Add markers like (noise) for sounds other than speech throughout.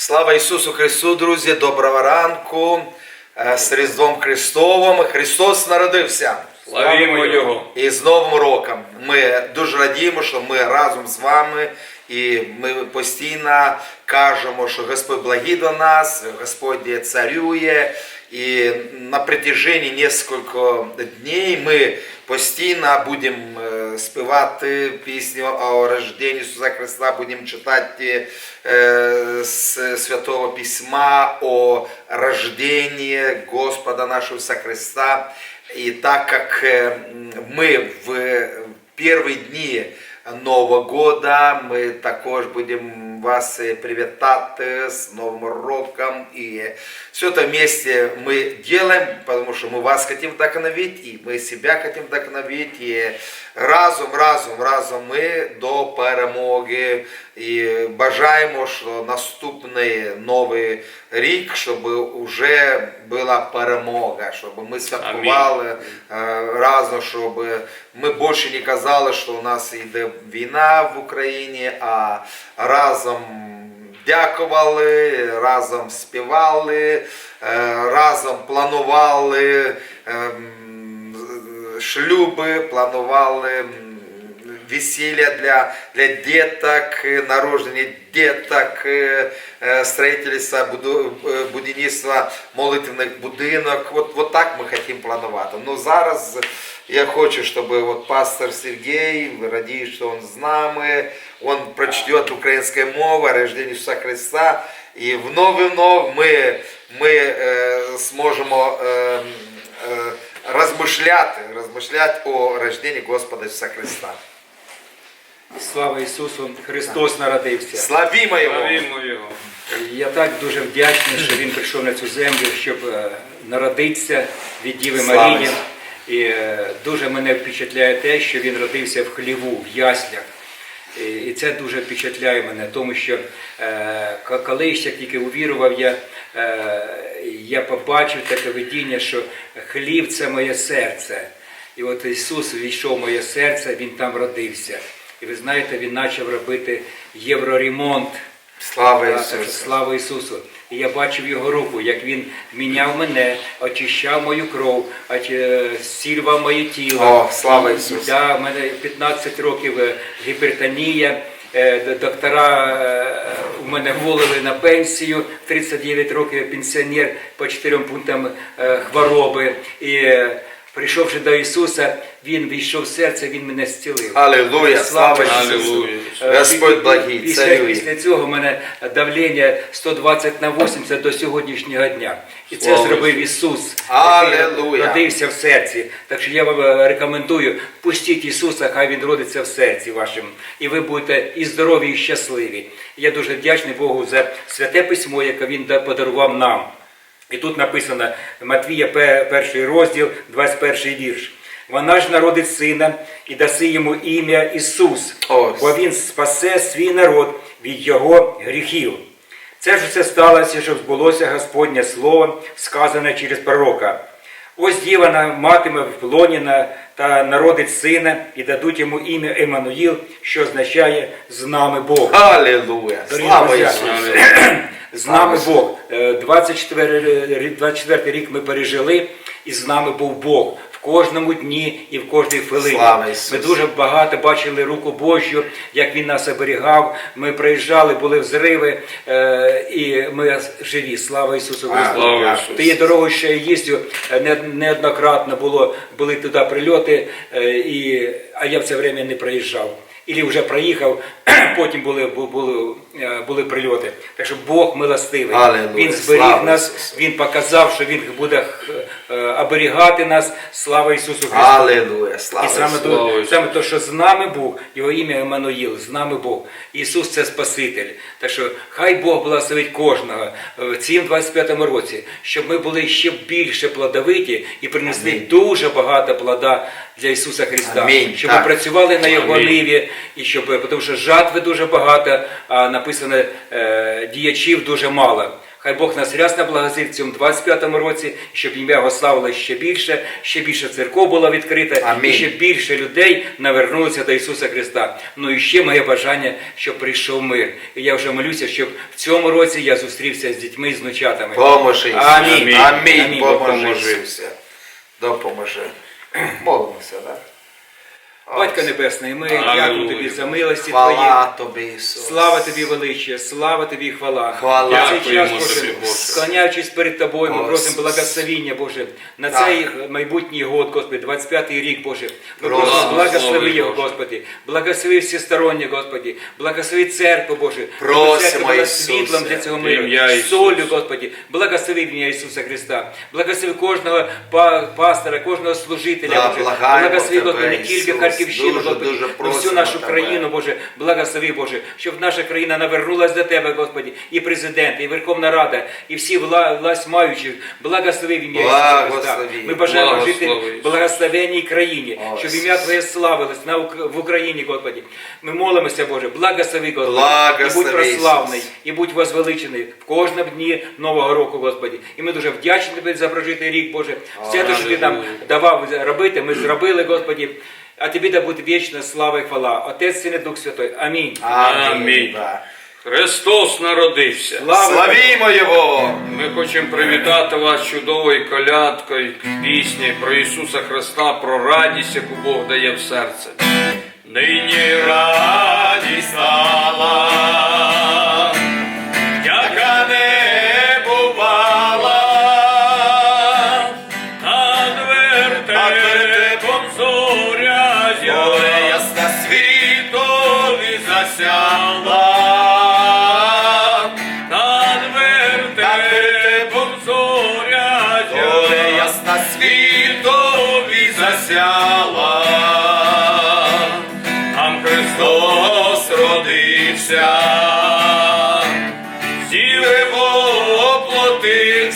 Слава Ісусу Христу, друзі! Доброго ранку! Е, З Різдвом Христовим! Христос народився! Славімо Його! І з Новим роком! Ми дуже радіємо, що ми разом з вами, і ми постійно кажемо, що Господь благий до нас, Господь царює. І на протяжении несколько дней ми постійно будемо е, співати пісню о рожденні Ісуса Христа, будемо читати е, з Святого Письма о рождении Господа нашего Иисуса Христа. И так как э, м, мы в первые дни Нового года, ми також будемо вас е, привітати з Новим роком. І все это вместе мы делаем, потому что мы вас хотим вдохновить, и мы себя хотим вдохновить. І разом, разом, разом ми до перемоги. І бажаємо, що наступний новий рік, щоб вже була перемога, щоб ми святкували е, разом, щоб ми більше не казали, що у нас йде війна в Україні, а разом дякували, разом співали, е, разом планували ем, шлюби, планували м, весілля для, для діток, е, народження діток, е, е, строительство, буду- е, будівництва молитвних будинок. От, от так ми хочемо планувати. Ну зараз я хочу, щоб от пастор Сергій, радію, що він з нами, він прочтет українською мовою, рождення Ісуса Христа. І вновь і вновь ми, ми е, зможемо е, е, розмишляти, розмишляти о рожденні Господа Ісуса Христа. Слава Ісусу! Христос народився! Славімо Його! Славімо Його! Я так дуже вдячний, що Він прийшов на цю землю, щоб е, народитися від Діви Марії. І е, дуже мене впечатляє те, що він родився в хліву, в яслях. І- І це дуже впечатляє мене, тому що е, коли ще тільки увірував, я, е, я побачив таке видіння, що хлів це моє серце. І от Ісус війшов в моє серце, Він там родився. І ви знаєте, Він почав робити євроремонт. Слава Ісусу! Слава Ісусу! І я бачив його руку, як він міняв мене, очищав мою кров, е, моє тіло. О, слава Ісусу! Да, в мене 15 років е, гіпертонія. е, Доктора у мене волили на пенсію, 39 років я пенсіонер по чотирьом пунктам хвороби. І прийшовши до Ісуса, Він війшов в серце, Він мене зцілив. Алілуя! Слава Ісусу! Господь благий, після, після цього в мене давлення 120 на 80 до сьогоднішнього дня. І це Слава зробив Ісус, Алілуя! родився в серці. Так що я вам е, рекомендую, пустіть Ісуса, хай Він родиться в серці вашим. І ви будете і здорові, і щасливі. Я дуже вдячний Богу за святе письмо, яке Він подарував нам. І тут написано Матвія, перший розділ, 21 вірш. Вона ж народить сина і даси йому ім'я Ісус, бо він спасе свій народ від його гріхів. Це ж все сталося, щоб збулося Господнє Слово, сказане через пророка. Ось діва на- матиме в лоні та народить сина і дадуть йому ім'я Еммануїл, що означає з нами Бог. Алілуя! Слава Ісусу! (clears throat) (clears throat) З нами Бог. Е, 24, рі- 24 рік ми пережили, і з нами був Бог в кожному дні і в кожній хвилині. Ми дуже багато бачили руку Божю, як Він нас оберігав. Ми приїжджали, були взриви, е, і ми живі. Слава Ісусу Христу! Тією дорогою, я їздю, е, не- неоднократно було, були туди прильоти, е, і, а я в це время не проїжджав. Ілі вже проїхав, (clears throat) потім були, були, е, були прильоти. Так що Бог милостивий. Алілуя. Він зберіг Слава нас, Ісусу. Він показав, що Він буде е, оберігати нас. Слава Ісусу Христу! Алілуя! І Слава саме Ісусу! то, саме то, що з нами Бог, його ім'я Еммануїл, з нами Бог. Ісус це Спаситель. Так що хай Бог благословить кожного в цім 25-му році, щоб ми були ще більше плодовиті і принесли Амінь. дуже багато плода для Ісуса Христа. Амінь. Щоб Так. ми працювали на Його Амінь. ниві, і щоб, тому що жатви дуже багато, а написано е, діячів дуже мало. Хай Бог нас рясно благословить в цьому 25-му році, щоб ім'я його славило ще більше, ще більше церков було відкрита, Амінь. і ще більше людей навернулося до Ісуса Христа. Ну і ще моє бажання, щоб прийшов мир. І я вже молюся, щоб в цьому році я зустрівся з дітьми, з внучатами. Поможи. Амінь. Амінь. Амінь. Поможи. Допоможи. Допоможи. Молимося, так? Батько Небесний, ми дякуємо тобі за милості Твої. Тобі, Ісус. Слава тобі величе, слава тобі і хвала. Хвала. Цей час, Боже, склоняючись перед тобою, ми просимо благословіння, Боже, на Так. цей майбутній год, Господи, 25-й рік, Боже. Ми Просимо, просимо благослови його, Господи, благослови всестороннє, Господи, благослови церкву, Боже. Просимо, Ісусе, світлом для цього миру, ім'я солью, Господи, благослови в ім'я Ісуса Христа, благослови кожного пастора, кожного служителя, Да, Боже, благослови, Господи, не тільки Дуже но всю нашу Тебе. країну, Боже, благослови, Боже, щоб наша країна навернулась до Тебе, Господи, і президент, і Верховна Рада, і всі вла, власть маючі, благослови в ім'я Ісуса Христа. Ми бажаємо жити в благословенній країні, О, щоб ім'я Твоє славилось на в Україні, Господи. Ми молимося, Боже, благослови, Господи, і будь прославний, Ісус. і будь возвеличений в кожному дні Нового року, Господи. І ми дуже вдячні Тобі за прожитий рік, Боже. Все те, що Ти нам давав робити, ми зробили, Господи. А тобі да буде вічна слава і хвала. Отець, Син і Дух Святой. Амінь. Амінь. Да. Христос народився. Слава Славімо Його! Ми хочемо привітати вас чудовою колядкою, пісні про Ісуса Христа, про радість, яку Бог дає в серце. Нині радість стала,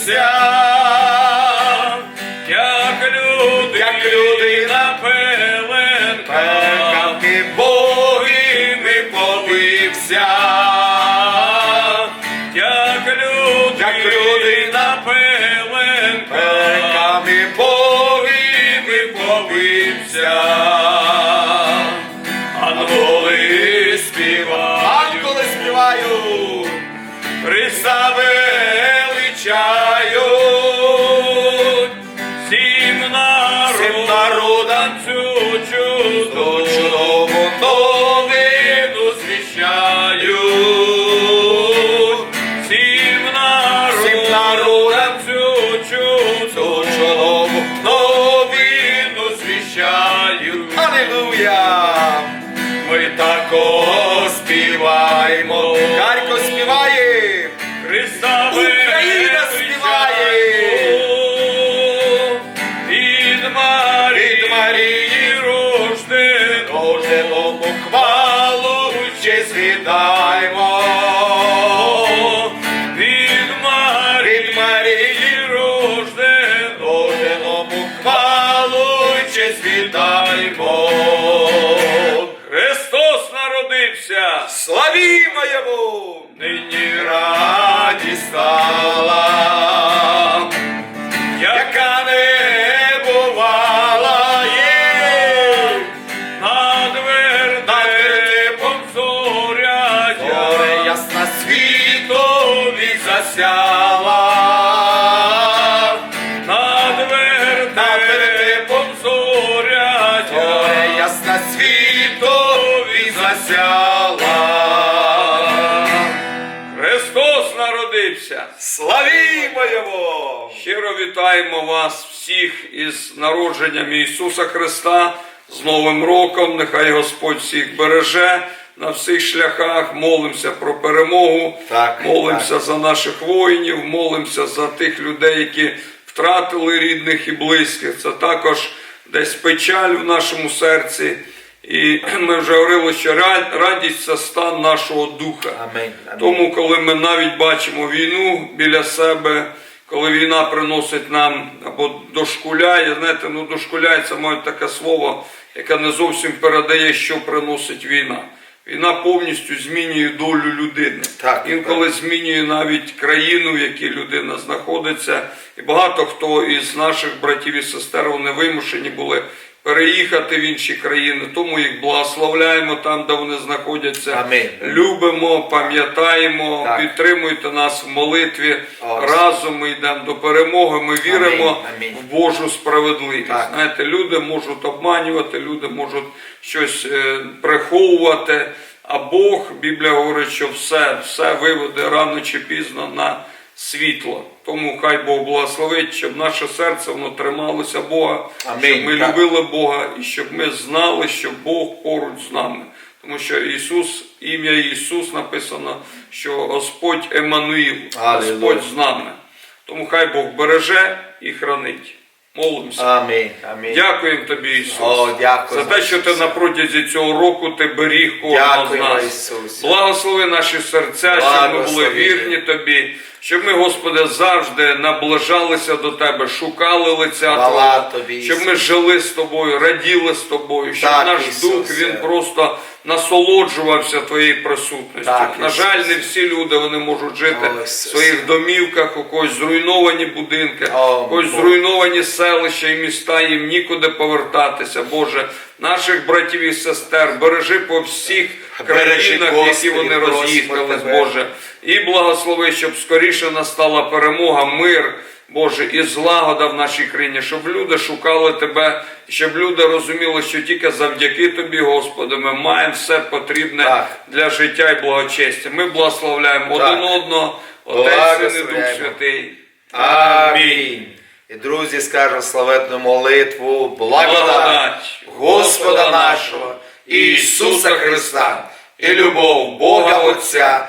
воплотився, як люди, Як люди на пеленка, боги не побився, як люди, Як людина, пеленка, Пеленками народам, цю чудову чудову новину звіщають. Алілуя! Ми також співаємо, Харків співає! Христа Україна величаємо, від Марії, Від Марії рожденого, Рожденому хвалу честь віддаймо. Світові. Христос народився. Славімо Його! Щиро вітаємо вас всіх із народженням Ісуса Христа, з Новим роком. Нехай Господь всіх береже на всіх шляхах. Молимося про перемогу, Так, молимося так. за наших воїнів, молимося за тих людей, які втратили рідних і близьких. Це також десь печаль в нашому серці. І (clears throat) ми вже говорили, що радість це стан нашого духа. Амінь. Тому, коли ми навіть бачимо війну біля себе, коли війна приносить нам або дошкуляє, знаєте, ну дошкуляє це має таке слово, яке не зовсім передає, що приносить війна. Війна повністю змінює долю людини. Так, Інколи змінює навіть країну, в якій людина знаходиться. І багато хто із наших братів і сестер вони вимушені були переїхати в інші країни. Тому їх благословляємо там, де вони знаходяться. Амінь. Любимо, пам'ятаємо, Так. підтримуйте нас в молитві. О, Разом ми йдемо до перемоги. Ми віримо Амінь, амінь. в Божу справедливість. Так. Знаєте, люди можуть обманювати, люди можуть щось е, приховувати. А Бог, Біблія говорить, що все, все виведе рано чи пізно на світло. Тому хай Бог благословить, щоб наше серце воно трималося Бога, Амінь. щоб ми любили Бога і щоб ми знали, що Бог поруч з нами. Тому що Ісус, ім'я Ісус написано, що Господь Еммануїл, Господь з нами. Тому хай Бог береже і хранить. Молимося. Амінь. Амінь. Дякуємо тобі, Ісус, О, дякую, за те, що ти на протязі цього року ти беріг кожного з нас. Ісусе. Благослови наші серця, щоб ми були вірні тобі, щоб ми, Господи, завжди наближалися до Тебе, шукали лиця Твого, тобі, щоб ми жили з тобою, раділи з тобою, щоб Так, наш Ісусе. дух він просто насолоджувався Твоєю присутністю. Так, На жаль, Ісусе. не всі люди вони можуть жити О, в своїх домівках, у когось зруйновані будинки, О, у когось Боже. зруйновані селища і міста, їм нікуди повертатися. Боже, наших братів і сестер, бережи по всіх Бережи, країнах, які вони роз'їхались. Боже. І благослови, щоб скоріше настала перемога, мир. Боже, і злагода в нашій країні, щоб люди шукали Тебе, щоб люди розуміли, що тільки завдяки Тобі, Господи, ми маємо все потрібне Так. для життя і благочестя. Ми благословляємо Так. один одного, Отець і Дух Святий. Амінь. І друзі, скажемо славетну молитву, Благодать Господа нашого Ісуса Христа і любов Бога Отця